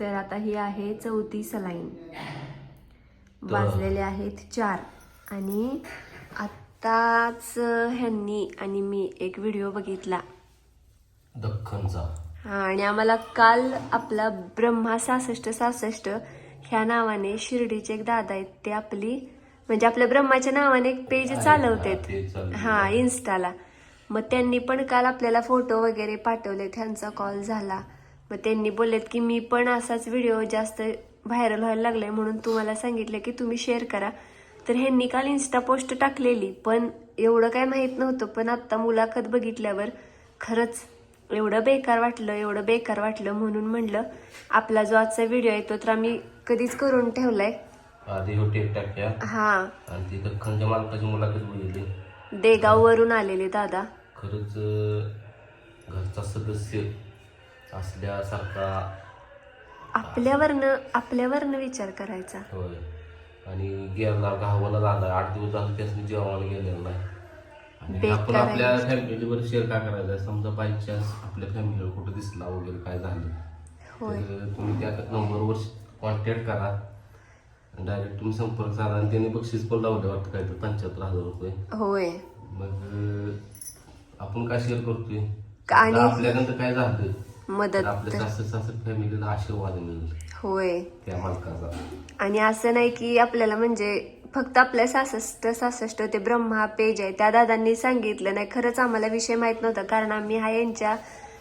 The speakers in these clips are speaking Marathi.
तर आता ही आहे चौथी सलाईन. वाजलेले आहेत चार. आणि आत्ताच ह्यांनी आणि मी एक व्हिडिओ बघितला. दख्खनचा. हा आणि आम्हाला काल आपला ब्रह्मा सहासष्ट सहासष्ट ह्या नावाने शिर्डीचे एक दादा आहेत ते आपली म्हणजे आपल्या ब्रह्माच्या नावाने एक पेज हा, चालवतात. हा इन्स्टाला. मग त्यांनी पण काल आपल्याला फोटो वगैरे पाठवले त्यांचा कॉल झाला. मग त्यांनी बोललेत की मी पण असाच व्हिडिओ जास्त व्हायरल व्हायला लागलाय म्हणून तुम्हाला सांगितलं की तुम्ही शेअर करा. तर ह्यांनी काल इन्स्टा पोस्ट टाकलेली पण एवढं काय माहीत नव्हतं. पण आता मुलाखत बघितल्यावर खरंच एवढं बेकार वाटलं एवढं बेकार वाटलं म्हणून म्हणलं आपला जो आजचा व्हिडिओ आहे तो तर आम्ही कधीच करून ठेवलाय. आधी हो टेप टाक्या हा. आणि ती दख्खनच्या मालकाची मुलाखत बघितली. देगाववरून आलेले दादा. खरंच घरचा सदस्य असल्यासारखा आपल्यावरनं आपल्यावरनं विचार करायचा. होय. आणि गेला गावाला झाला आठ दिवस झाले त्यासनी जेवणाला गेलेलं नाही. आणि आपण. आपल्या फॅमिलीवर शेअर का करायचं? समजा बाय चान्स आपल्या फॅमिलीवर कुठं दिसला वगैरे काय झालं तर तुम्ही त्या नंबरवर कॉन्टॅक्ट करा. डायरेक्ट तुम्ही संपर्क साधा आणि त्याने बक्षीस पण लावले वाटतं काय तर पंच्याहत्तर हजार रुपये. होय. मग आपण काय शेअर करतोय? आपल्यानंतर काय झालं? मदत आपल्या सासर सासर फॅमिलीला आशीर्वाद मिळेल. होय. त्या मालकाचा. आणि असं नाही की आपल्याला म्हणजे फक्त आपल्या सासष्ट सासष्ट ते ब्रह्मा पेज आहे. त्या दादांनी सांगितलं नाही. खरंच आम्हाला विषय माहीत नव्हता. कारण आम्ही हा यांच्या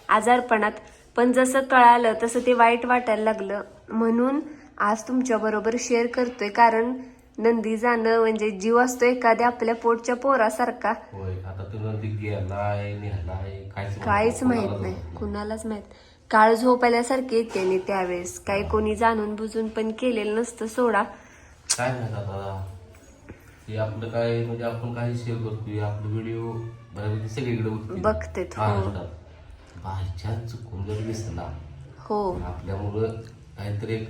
आजारपणात पण जसं कळालं तसं ते वाईट वाटायला लागलं. म्हणून आज तुमच्या बरोबर शेअर करतोय. कारण नंदी जाणं म्हणजे जीव असतो एखाद्या आपल्या पोटच्या पोरासारखा. होय आता तो नदी गेलाय नेहलाय काहीच काहीच माहीत नाही कुणालाच माहीत. काळ झोपल्यासारखी येते आणि त्यावेळेस. काही कोणी जाणून बुजून पण केलेलं नसतं सोडा. काय आता? हे आपलं काय म्हणजे आपण काही शेअर करतोय? आपलं व्हिडिओ बऱ्यापैकी सगळीकडे उठतील. बघतेत, हो. महाराष्ट्रात बायचान्स चुकून जर दिसला हो. आपल्यामुळं काहीतरी एक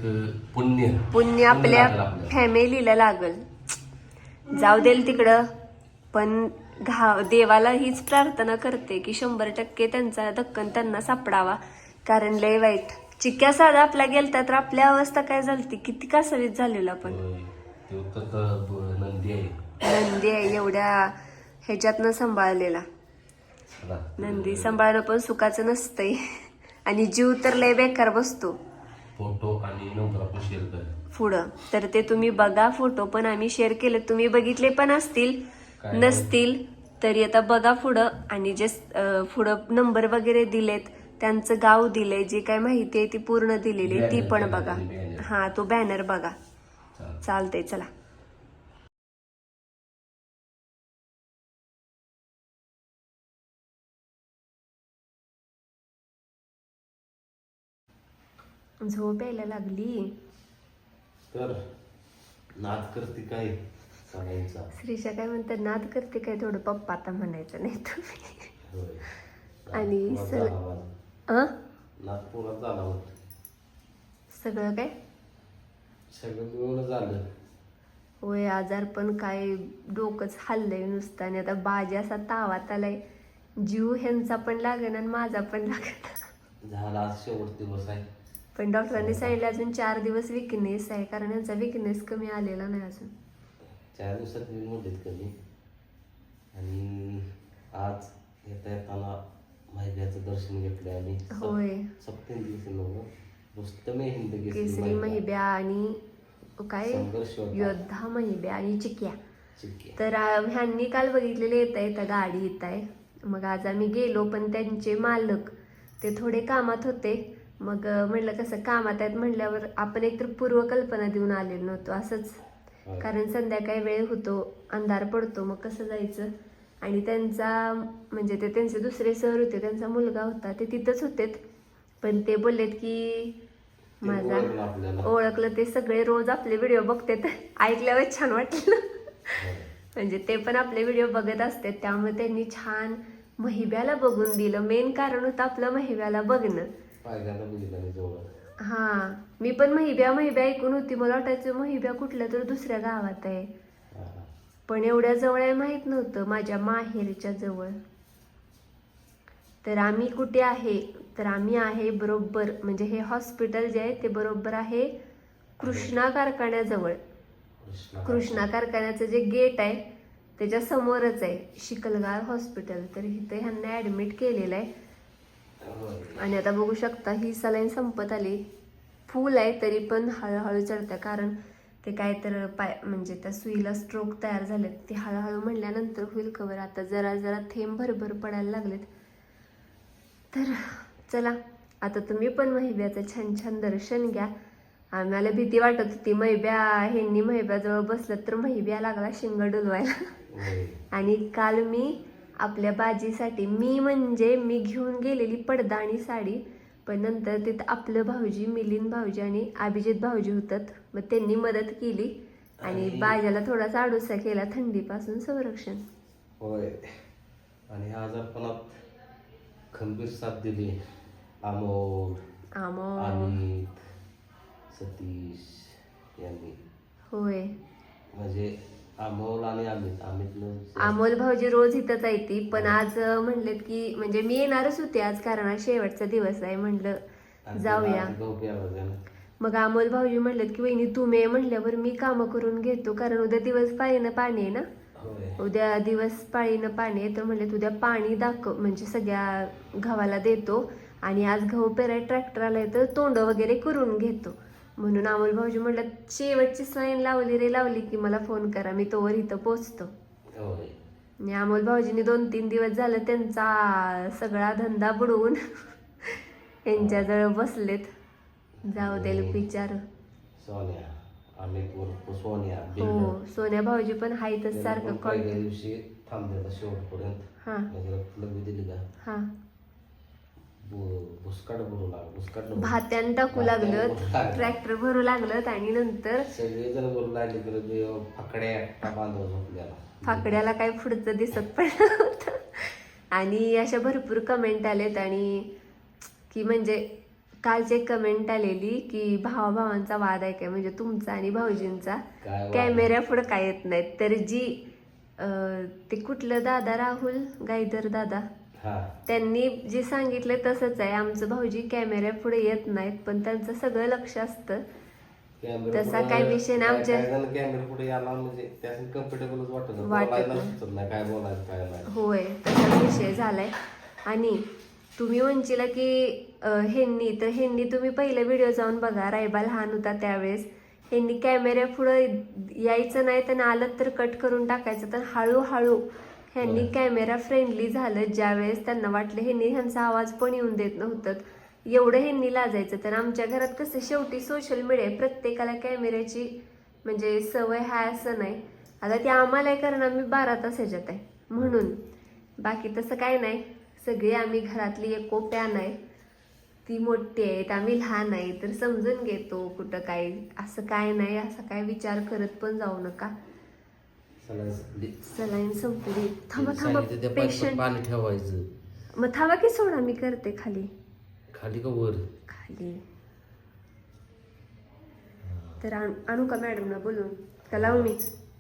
पुण्य. पुण्य आपल्या लागलं आपल्याला. फॅमिलीला लागल. जाऊ देल तिकडं. पण घा देवाला हीच प्रार्थना करते की शंभर टक्के त्यांचा दक्कन त्यांना सापडावा. कारण लय वाईट. चिक्क्या साधा आपला गेलता तर आपल्या अवस्था काय झालती? किती कासावीस झालेलो आपण. होय. तो तर द- ब- नंदी आहे. नंदी आहे एवढ्या ह्याच्यातनं सांभाळलेला. नंदी सांभाळणं पण सुखाचं नसतंय. आणि जीव तर लय बेकार बसतो. फोटो आणि नंबर आपण शेअर करा पुढं. तर ते तुम्ही बघा फोटो पण आम्ही शेअर केले. तुम्ही बघितले पण असतील? काय? नसतील. तरी आता बघा पुढं. आणि जे अं, पुढं नंबर वगैरे दिलेत त्यांचं गाव दिलंय. जे काय माहिती आहे ती पूर्ण दिलेली आहे, ती Banner पण बघा. हा तो बॅनर बघा. चला. चालतंय चला. झोप यायला लागली. तर नाद करते काय सगळ्यांचा श्रीषा काय म्हणतात नाद करते काय थोडं पप्पा आता म्हणायचं नाही तुम्ही. आणि सर- झाला होता. सगळं काय? सगळं मिळून झालं. होय आजार पण काय डोकंच हल्लंय नुसतं. आणि आता बाजी असा तावात आलाय. जीव ह्यांचा पण लागेना आणि माझा पण लागेना. झाला आज शेवट दिवस आहे. पण डॉक्टरांनी सांगितलं अजून चार दिवस विकनेस आहे कारण यांचा विकनेस कमी आलेला नाही अजून. चार दिवसात मी मोठीत कमी. आणि आज येता येताना महिब्याचं दर्शन घेतलं आणि होय. सप्तम दिवशी नव्हतं हिंद केसरी महिब्या आणि काय. योद्धा महिब्या आणि चिक्या. तर ह्यांनी काल बघितलेले येत आहे त्या गाडी येत आहे मग आज आम्ही गेलो पण त्यांचे मालक ते थोडे कामात होते. मग अ, म्हणलं कसं कामात आहेत म्हणल्यावर आपण एकतर पूर्वकल्पना देऊन आलेलो नव्हतो असंच. होय. कारण संध्याकाळी वेळ होतो अंधार पडतो मग कसं जायचं? आणि त्यांचा म्हणजे ते त्यांचे दुसरे सर होते त्यांचा मुलगा होता ते तिथंच होतेत पण ते बोललेत की माझा ओळखलं ते सगळे रोज आपले व्हिडिओ बघतात. ऐकल्यावर छान वाटलं. होय. म्हणजे ते पण आपले व्हिडिओ बघत असतात त्यामुळे त्यांनी छान महिब्याला बघून दिलं. मेन कारण होतं आपलं महिब्याला बघणं. बघितलं जवळ. हा मी पण महिब्या महिब्या ऐकून होती. मला वाटायचं महिब्या कुठल्या तर दुसऱ्या गावात आहे. हा, हा. पण एवढ्या जवळ आहे माहीत नव्हतं माझ्या माहेरच्या जवळ. तर आम्ही कुठे आहे? तर आम्ही आहे बरोबर म्हणजे हे हॉस्पिटल जे आहे ते बरोबर आहे कृष्णा कारखान्याजवळ. कृष्णा कृष्णा कारखान्याचं जे गेट आहे त्याच्या समोरच आहे शिकलगार हॉस्पिटल. तर इथे ह्यांना ऍडमिट केलेलं आहे. आणि आता बघू शकता ही सलाईन संपत आली. फुल आहे तरी पण हळूहळू चढतं कारण ते काय तर पाय म्हणजे त्या सुईला स्ट्रोक तयार झालेत. ते हळूहळू म्हणल्यानंतर होईल कवर आता जरा जरा थेंब भरभर पडायला लागलेत. तर चला आता तुम्ही पण महिब्याचं छान छान दर्शन घ्या. आम्हाला भीती वाटत होती. महिब्या ह्यांनी महिब्याजवळ बसलं तर महिब्या लागला शिंग डुलवायला. आणि काल मी आपल्या बाजीसाठी. मी म्हणजे मी घेऊन गेलेली पडदा आणि साडी पण नंतर तिथं आपलं भाऊजी मिलिंद भाऊजी आणि अभिजित भाऊजी होतात. मग त्यांनी मदत केली आणि बाजाला थोडासा आडुसा केला थंडीपासून संरक्षण. होय. आणि आजारपणात खंबीर साथ दिली. अमोल. अमित सतीश यांनी. होय. म्हणजे अमोल आणि अमित. अमित अमोल भाऊजी रोज इथंच आहे ती. पण आज अं, म्हणलेत की म्हणजे मी येणारच होते आज कारण आज शेवटचा दिवस आहे म्हणलं. जाऊया. मग अमोल भाऊजी म्हणलेत की वहिनी तुम्ही म्हणल्यावर मी कामं करून घेतो कारण उद्या दिवस पाळीनं पाणी आहे ना? उद्या दिवस पाळीनं पाणी आहे तर म्हणलेत उद्या पाणी दाखव म्हणजे सगळ्या गव्हाला देतो आणि आज गहू पेराय ट्रॅक्टर आलाय तर तोंड वगैरे करून घेतो. म्हणून अमोल भाऊजी म्हणलं शेवटची साईन लावली रे लावली की मला फोन करा मी तोवर इथं पोचतो. आणि अमोल भाऊजींनी दोन तीन दिवस झालं त्यांचा सगळा धंदा बुडवून यांच्याजवळ बसलेत. जाऊ दे सोन्या हो. सोन्या भाऊजी पण हायतच सारखं कॉन्टॅक्ट दिवशी थांबले शेवटपर्यंत. हा. हा बु- भुसकाट भरू लागला भुसकाट नको. भात्यान टाकू लागलं. ट्रॅक्टर भरू लागलं आणि नंतर सगळेजण लागले फाकड्या फाकड्याला काय पुढचं दिसत पण नव्हतं. आणि अशा भरपूर कमेंट आलेत आणि की म्हणजे कालचे कमेंट आलेली की भावा भावांचा वाद आहे काय? म्हणजे तुमचा आणि भाऊजींचा? कॅमेऱ्या पुढे काय येत नाहीत. तर जी ते कुठलं दादा राहुल गायधर दादा? त्यांनी जे सांगितलं तसंच आहे. आमचं भाऊजी कॅमेऱ्या पुढे येत नाहीत पण त्यांचं सगळं लक्ष असतं. तसा काय विषय नाही आमच्या- कॅमेरा पुढे याला म्हणजे त्यासाठी कम्फर्टेबलच वाटत. वाटत नाही. काय बोलायचं काय नाही. होय तसा विषय झालाय. आणि तुम्ही म्हणशीला की अं, ह्यांनी तर ह्यांनी तुम्ही पहिला व्हिडिओ जाऊन बघा. रायबा लहान होता त्यावेळेस. ह्यांनी कॅमेऱ्या पुढं यायचं नाही तर आलं तर कट करून टाकायचं. तर हळूहळू ह्यांनी होय. कॅमेरा फ्रेंडली झालं ज्यावेळेस त्यांना वाटलं ह्यांनी ह्यांचा आवाज पण येऊन देत नव्हतं. एवढं ह्यांनी लाजायचं. तर आमच्या घरात कसं शेवटी सोशल मीडिया आहे. प्रत्येकाला कॅमेऱ्याची म्हणजे सवय हाय असं नाही. आता ते आम्हाला आहे कारण आम्ही बारा तास ह्याच्यात आहे. म्हणून. बाकी तसं काय नाही. सगळी आम्ही घरातली एकोप्या नाही ती मोठी आहेत. आम्ही लहान आहे. तर समजून घेतो कुठं काय असं काय नाही. असं काय विचार करत पण जाऊ नका. सलाईन संपली. थांबा थांबा. पेशंट पाणी ठेवायचं. मग थांबा की सोडा मी करते खाली. खाली का वर? खाली. तर आण- का मॅडमला बोलून? का लावू मी?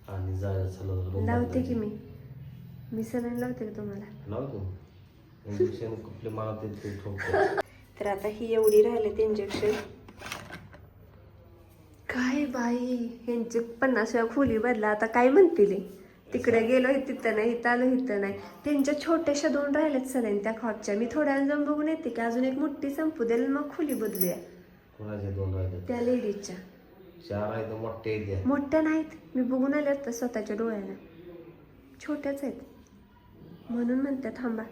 आणि जायचं लावते की मी. मी सलाईन लावते का तुम्हाला? लावतो इंजेक्शन कुठले मला ते ते तर आता ही एवढी राहिलेत इंजेक्शन काय बाई ह्यांचे पन्नास वेळा खोली बदला. आता काय म्हणतील? तिकडे गेलो तिथं नाही इथं आलो इथं नाही. त्यांच्या छोट्याशा दोन राहिल्यात सलाईन त्या खॉटच्या मी थोड्या जाऊन बघून येते की अजून एक मोठी संपू देईल मग खोली बदलूया. दोन त्या लेडीजच्या. चार आहेत त्या. मोठ्या नाहीत. मी बघून आले होते स्वतःच्या डोळ्यानं. छोट्याच आहेत. म्हणून म्हणते थांबा.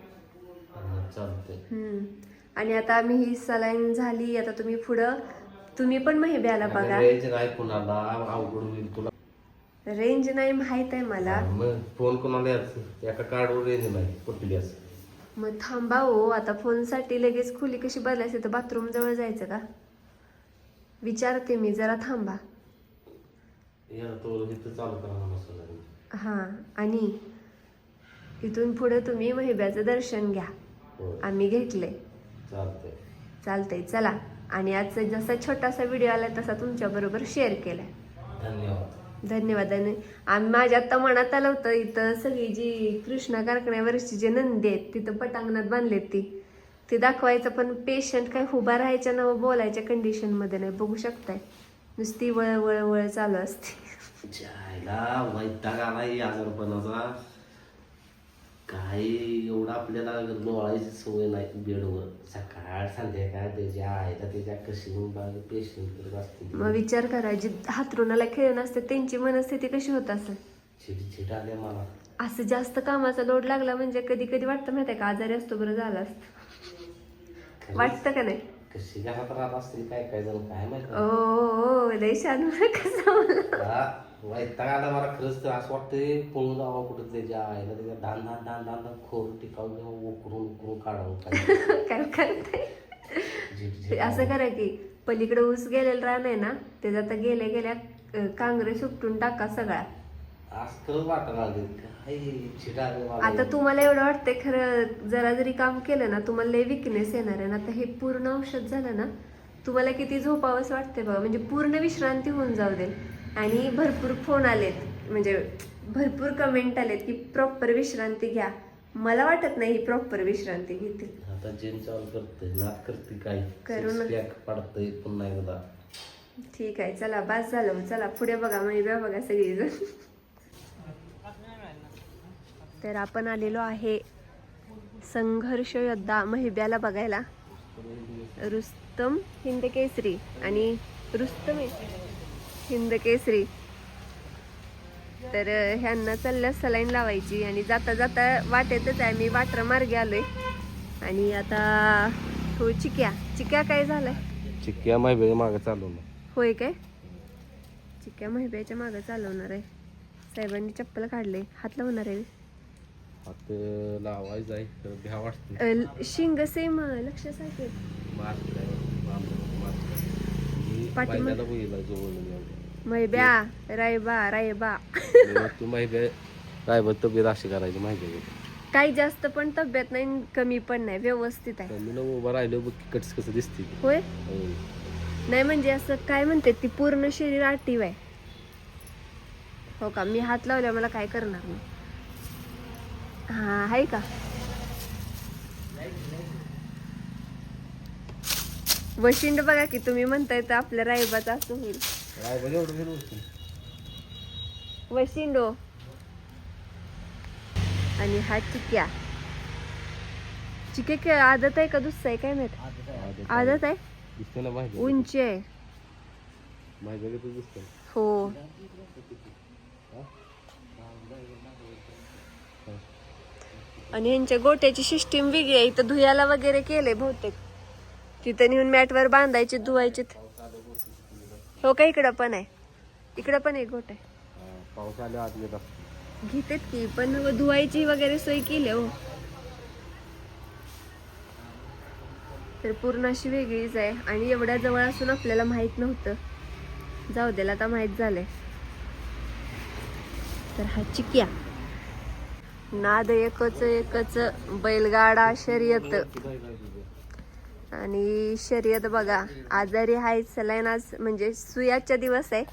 हा, चालतंय. हम्म. आणि आता आम्ही ही सलाईन झाली. आता तुम्ही पुढं तुम्ही पण महिब्याला बघा. रेंज नाही कुणाला अवघड होईल तुला. रेंज नाही माहीत आहे मला. मग फोन कोणाला यायचं? एका कार्डवर रेंज नाही कुठली असं. मग थांबा हो आता फोनसाठी लगेच खोली कशी बदलायची? तर बाथरूम जवळ जायचं का? विचारते मी जरा थांबा. या तो इथं चालू करा म्हणा सगळं हां आणि इथून पुढे तुम्ही महिब्याचं दर्शन घ्या. आम्ही घेतले चालतंय. चालतंय चला. आणि आजचा जसा छोटासा व्हिडिओ आला तसा तुमच्याबरोबर शेअर केलाय. धन्यवाद. धन्यवाद. आणि आम्ही माझ्या आता मनात आलं होतं इथं सगळी जी कृष्णा कारखान्यावरची जे नंदी आहेत तिथं पटांगणात बांधलेत ती. ते दाखवायचं पण पेशंट काय उभा राहायच्या ना बोलायच्या कंडिशनमध्ये नाही. बघू शकताय. नुसती वळ वळ वळ चालू असते जायला वैताग आलाय आजारपणाचा काही एवढं आपल्याला लोळायची सवय नाही बेडवर. सकाळ संध्याकाळ त्याच्या आईला त्याच्या कशी पेशंट करत असते मग विचार करा जी हातरुणाला खेळून असते त्यांची मनस्थिती कशी होत असेल? चिडचिड आल्या मला. असं जास्त कामाचा लोड लागला म्हणजे कधी कधी वाटतं माहितीये का आजारी असतो बरं झालं असतं. वाटतं का नाही? कशी घरात राहत असतील काय काय जण काय माहिती? ओ ओ, ओ लय छान कसं हा, वैताग आला मला खरंच तर असं वाटतंय पळून जावं कुठं त्याच्या आईला त्याच्या धान धान धान धान धान खोर टिकावून घेऊन उकरून उकरून काढावं काय. काय करते? असं करा की पलीकडे ऊस गेलेला रान आहे ना ते आता गेल्या गेल्या अं, कांगरे सुपटून टाका सगळा. आता तुम्हाला एवढं वाटतंय खरं जरा जरी काम केलं ना तुम्हाला लय विकनेस येणार आहे ना आता हे पूर्ण औषध झालं ना तुम्हाला किती झोपावंच वाटतंय बघा म्हणजे पूर्ण विश्रांती होऊन जाऊ दे. आणि भरपूर फोन आलेत. म्हणजे भरपूर कमेंट आलेत की प्रॉपर विश्रांती घ्या. मला वाटत नाही ही प्रॉपर विश्रांती घेतील. आता जेम चालू करते नाक करते काय करू ना. पॅक पडतंय पुन्हा एकदा. ठीक आहे चला बास झालं. मग. चला पुढे बघा म्हणजे बघा बघा सगळीजण. तर आपण आलेलो आहे संघर्ष योद्धा महिब्याला बघायला. रुस्तम हिंद केसरी आणि रुस्तम. आहे हिंद केसरी. तर ह्यांना चालल्या सलाईन लावायची आणि जाता जाता वाटेतच आहे. मी वाटर मार्गे आलोय. आणि आता हो चिक्या. चिक्या काय झालंय? चिक्क्या माहिती मागे चालू होय काय? चिक्या महिब्याच्या मागं चालवणार आहे. साहेबांनी चप्पल काढले हात लावणार आहे. हात लावायचं आहे. भ्या वाटते. शिंग सेम लक्ष सारखे. पाठीमा- पाहिल्याला बघितला जवळ मैब्या रायबा रायबा तू माहिती काय बघ तब्येत अशी करायची माहिती आहे? काही जास्त पण तब्येत नाही आणि कमी पण नाही व्यवस्थित आहे. मी ना उभं राहिलो बघ कटस कसं दिसते ती. होय? होय. नाही म्हणजे असं काय म्हणते ती पूर्ण शरीर ऍक्टिव्ह आहे. हो का? मी हात लावल्या मला काय करणार नाही हा आहे का? वशिंड बघा की तुम्ही म्हणताय तर आपल्या रायबाचं असं होईल. वशिंडो आणि हा चिक्या. चिके काय आदत आहे का दुसरा आहे? काय माहीत? आदत आहे. दिसते ना माहिती उंची आहे. का हो. आणि यांच्या गोट्याची सिस्टीम वेगळी आहे. इथं धुयाला वगैरे केलंय बहुतेक. तिथं नेऊन मॅटवर बांधायचे धुवायचे हो का इकडं पण आहे. इकडं पण एक गोट आहे. पाऊस आल्यावर आत येत असतो घेतात की पण धुवायची वगैरे सोय केली हो. तर पूर्ण अशी वेगळीच आहे आणि एवढ्या जवळ असून आपल्याला माहीत नव्हतं. जाऊ द्याला आता माहीत झालंय. तर हा चिक्या. नाद एकच एकच बैलगाडा शर्यत. आणि शर्यत बघा आजारी आहे सलाईन आज म्हणजे सुयाचा दिवस आहे.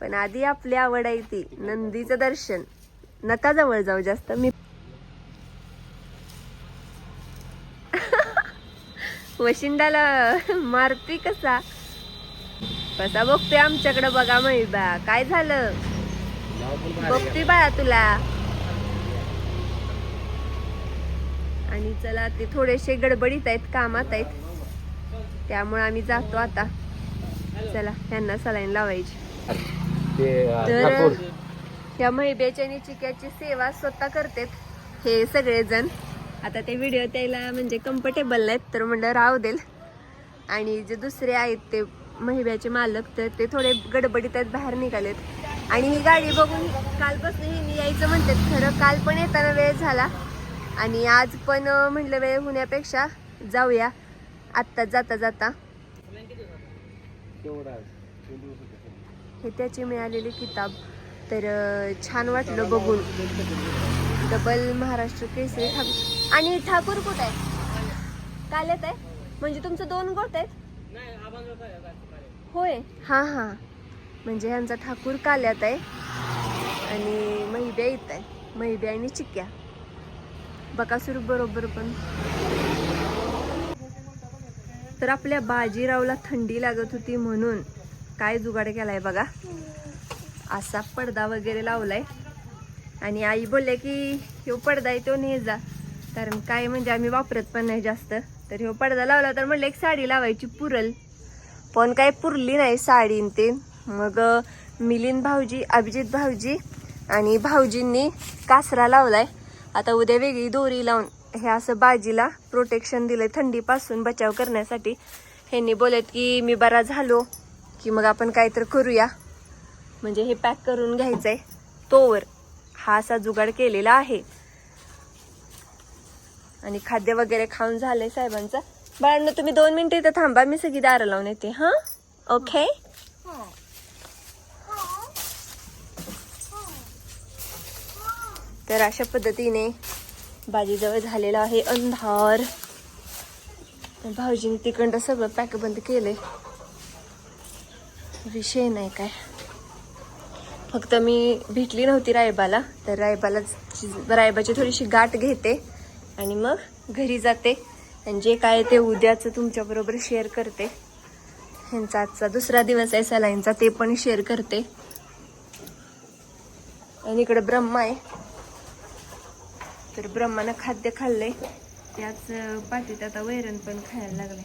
पण आधी आपली आवड आहे ती नंदीचं दर्शन. नका जवळ जाऊ जास्त मी वशिंडाला मारती कसा? कसा बघतोय आमच्याकडे बघा बा काय झालं? बघते बाळा तुला. आणि चला ते थोडेसे गडबडीत आहेत कामात आहेत. त्यामुळे आम्ही जातो आता. चला त्यांना सलाईन लावायची. तर. या महिब्याच्या आणि चिक्याची सेवा स्वतः करतात हे सगळेजण. आता ते व्हिडिओ त्याला म्हणजे कम्फर्टेबल नाहीत तर म्हणलं राहू देल. आणि जे दुसरे आहेत ते महिब्याचे मालक तर ते थोडे गडबडीत आहेत बाहेर निघालेत. आणि ही गाडी बघून कालपासून ही यायचं म्हणतात. खरं काल पण येताना वेळ झाला. आणि आज पण म्हणलं वेळ होण्यापेक्षा जाऊया. आत्ता जाता जाता. हे त्याची मिळालेली किताब. तर छान वाटलं बघून. डबल महाराष्ट्र केसरी ठाकूर. आणि ठाकूर कुठं? आहे काल्यात आहे? म्हणजे तुमचं दोन गोट आहेत? होय. हा हा. म्हणजे ह्यांचा ठाकूर काल्यात आहे. आणि महिब्या इथं आहे. महिब्या आणि चिक्क्या. बकासूर बरोबर पण. तर आपल्या बाजीरावला थंडी लागत होती म्हणून काय जुगाड केलाय बघा. असा पडदा वगैरे लावलाय. आणि आई बोलले की ह्यो पडदा आहे तो ने जा कारण काय म्हणजे आम्ही वापरत पण नाही जास्त. तर ह्यो पडदा लावला तर म्हणलं एक साडी लावायची पुरल. पण काय पुरली नाही साडी ते. मग मिलिंद भाऊजी अभिजित भाऊजी आणि भाऊजींनी कासरा लावलाय. आता उद्या वेगळी दोरी लावून हे असं बाजीला प्रोटेक्शन दिलंय थंडीपासून बचाव करण्यासाठी. ह्यांनी बोलत की मी बरा झालो की मग आपण काहीतरी करूया. म्हणजे हे पॅक करून घ्यायचंय. तोवर हा असा जुगाड केलेला आहे. आणि खाद्य वगैरे खाऊन झालंय साहेबांचं. बाळांना तुम्ही दोन मिनिटं इथं थांबा मी सगळी दारं लावून येते हा? ओके? तर अशा पद्धतीने बाजीजवळ झालेला आहे अंधार. भाऊजीने तिकडं सगळं पॅक बंद केलंय. विषय नाही काय. फक्त मी भेटली नव्हती रायबाला तर रायबाला रायबाची थोडीशी गाठ घेते आणि मग घरी जाते. आणि जे काय ते उद्याचं तुमच्याबरोबर शेअर करते. ह्यांचा आजचा दुसरा दिवस आहे सलाईनचा ते पण शेअर करते. आणि इकडं ब्रह्मा आहे. तर ब्रह्मानं खाद्य खाल्लंय. त्याच पाठीत आता वैरण पण खायला लागलंय.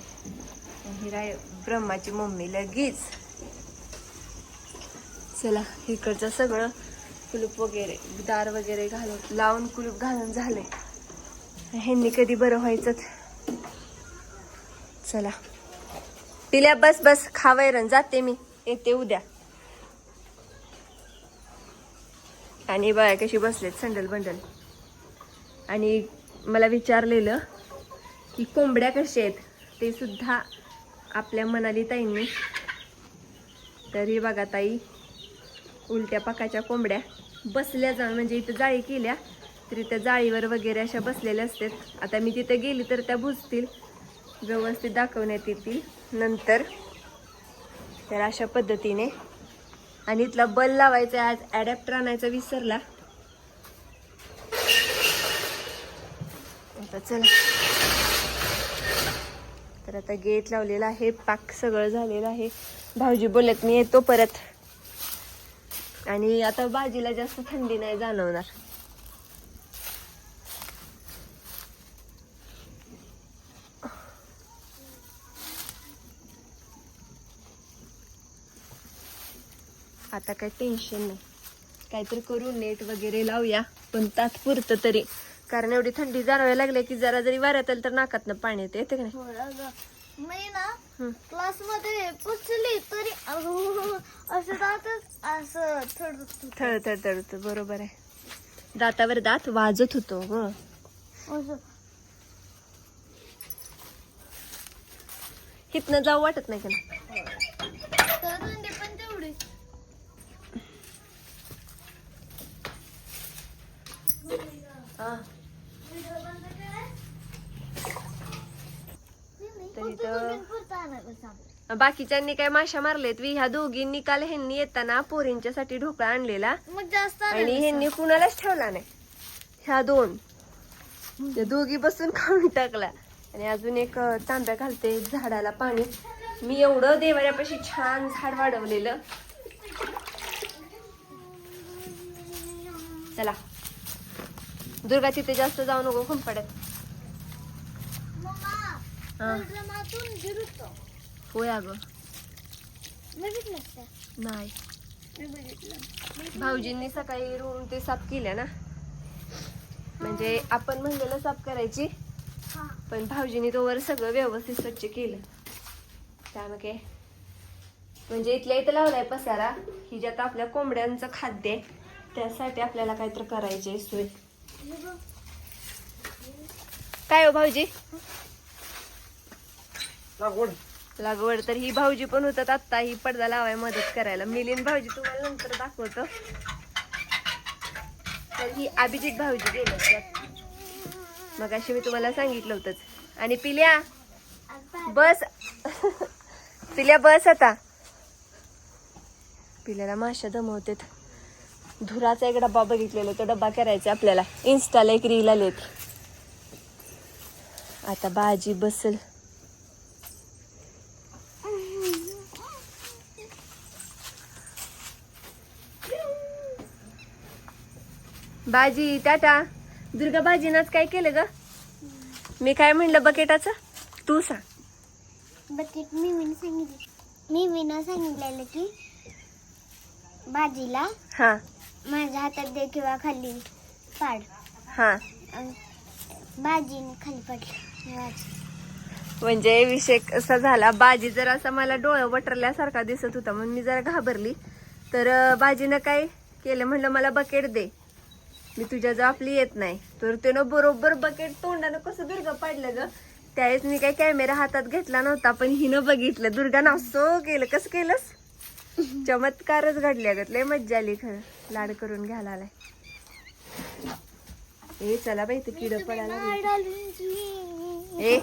ही राय ब्रह्माची मम्मी लगेच. चला इकडचं सगळं कुलूप वगैरे दार वगैरे घालून लावून कुलूप घालून झाले ह्यांनी कधी बरं व्हायचं चला. पिल्या बस बस खा वैरण जाते मी. येते उद्या. आणि बाया कशी बसलेत संडल बंडल. आणि मला विचारलेलं की कोंबड्या कशा आहेत? ते सुद्धा आपल्या मनाली ताईंनी. तरी बघा ताई उलट्या पाकाच्या कोंबड्या. बसल्या जाऊन म्हणजे इथं जाळी केल्या तरी त्या जाळीवर वगैरे अशा बसलेल्या असतात. आता मी तिथे गेली तर त्या भुजतील व्यवस्थित दाखवण्यात येतील. नंतर तर अशा पद्धतीने आणि इथला बल लावायचा आज ॲडॅप्टर आणायचा विसरला. आता चला. तर आता गेट लावलेला आहे पाक सगळं झालेलं आहे. भाऊजी बोलत मी येतो परत. आणि आता भाजीला जास्त थंडी नाही जाणवणार. आता काय टेन्शन नाही. काहीतरी करू नेट वगैरे लावूया पण तात्पुरतं तरी. कारण एवढी थंडी जाणवायला लागली की जरा जरी वाऱ्यात आलं तर नाकातनं पाणी येते येते का नाही? हो अगं. मी ना हं. क्लासमध्ये पुचली तरी अगं, असं जातच असं थोडं थळ थळ थळ बरोबर आहे. दातावर दात वाजत होतो ग असं. हिथनं जाऊ वाटत नाही का नाही? तर थंडी पण तेवढी हा. तर इथं बाकीच्यांनी काय माशा मारलेत वी ह्या दोघींनी काल ह्यांनी येताना पोरींच्यासाठी ढोकळा आणलेला. मग जास्त आणि ह्यांनी कुणालाच ठेवला नाही. ह्या दोन. त्या दोघी बसून खाऊन टाकला आणि अजून एक तांब्या घालते झाडाला पाणी. मी एवढं देवाऱ्यापाशी छान झाड वाढवलेलं. चला. दुर्गा तिथे जास्त जाऊ नको खून पडत. हा. होय अगं. नाही. भाऊजींनी सकाळी रूम ते साफ केल्या ना. म्हणजे आपण म्हणलेलं साफ करायची. पण भाऊजींनी तोवर सगळं व्यवस्थित स्वच्छ केलं. त्यामुळे म्हणजे इथल्या इथं लावलाय पसारा. ही ज्यात आपल्या कोंबड्यांचं खाद्य आहे त्यासाठी आपल्याला काहीतरी करायचे सोय. काय हो भाऊजी? लागवड. तर ही भाऊजी पण होतात. आत्ता ही पडदा लावाय मदत करायला. मिलिंद भाऊजी तुम्हाला नंतर दाखवतो. तर ही अभिजित भाऊजी गेले मग अशी मी तुम्हाला सांगितलं होतंच. आणि पिल्या बस. पिल्या बस आता. पिल्याला माशा दमवतेत. धुराचा एक डब्बा बघितलेला तो डब्बा करायचा आपल्याला. इन्स्टाला एक रील आलेत आता भाजी बसल. बाजी टाटा. दुर्गा बाजीनाच काय केलं ग? मी काय म्हणलं बकेटाचं? तू सांग. बकेट मी मी सांगितलं. मी मीनं सांगितलेलं की भाजीला हा. माझ्या हातात दे किंवा खाली पाड. हा. भाजीने खाली पडली भाजी म्हणजे विषय कसा झाला बाजी जर असा मला डोळं वटरल्यासारखा दिसत होता म्हणून मी जरा घाबरली. तर बाजीनं काय केलं म्हणलं मला बकेट दे. मी तुझ्या जवळ आपली येत नाही. तर त्यानं बरोबर बकेट तोंडानं कसं दुर्गा पाडलं ग? त्यावेळेस मी काय कॅमेरा हातात घेतला नव्हता पण हिनं बघितलं. दुर्गानं असं केलं. कसं केलंस? चमत्कारच घडले ग. लय मज्जा आली खरं. लाड करून घ्यायला आलाय. ए चला बाई ते किड पडायला. ए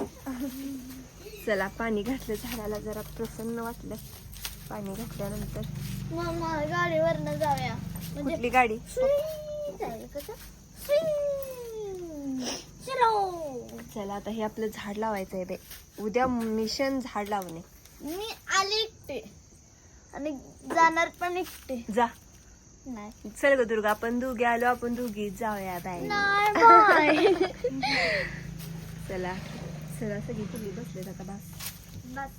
चला पाणी घातलं झाडाला. जरा प्रसन्न वाटलं. पाणी घातल्यानंतर. मम्मा गाडीवरनं जाऊया. म्हणजे कुठली गाडी? चलो चला आता हे आपलं झाड लावायचं आहे बे. उद्या मिशन झाड लावणे. मी आले एकटे. आणि जाणार पण एकटे. जा. नाही. चल ग दुर्गा आपण दोघी आलो आपण दोघी जाऊया बाय चला. चला सगळी तुम्ही बसलेत आता बस. बस.